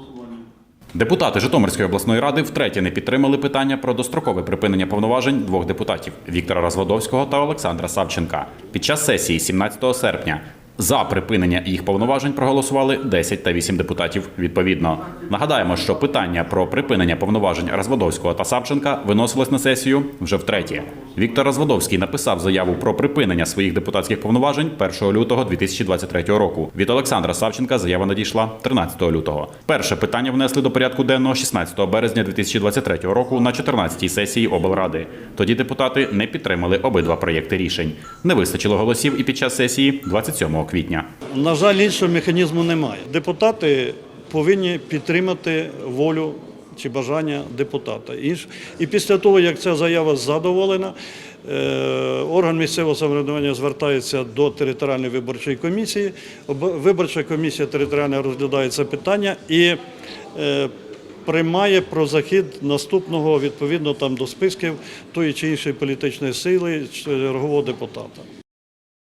голосування. Депутати Житомирської обласної ради втретє не підтримали питання про дострокове припинення повноважень двох депутатів Віктора Розводовського та Олександра Савченка. Під час сесії 17 серпня за припинення їх повноважень проголосували 10 та 8 депутатів відповідно. Нагадаємо, що питання про припинення повноважень Розводовського та Савченка виносилось на сесію вже втретє. Віктор Розводовський написав заяву про припинення своїх депутатських повноважень 1 лютого 2023 року. Від Олександра Савченка заява надійшла 13 лютого. Перше питання внесли до порядку денного 16 березня 2023 року на 14-й сесії облради. Тоді депутати не підтримали обидва проєкти рішень. Не вистачило голосів і під час сесії 27 квітня. На жаль, іншого механізму немає. Депутати повинні підтримати волю чи бажання депутата. І після того, як ця заява задоволена, е, орган місцевого самоврядування звертається до територіальної виборчої комісії. Виборча комісія територіальна розглядає це питання і е, приймає про захід наступного відповідно там до списків тої чи іншої політичної сили чергового депутата.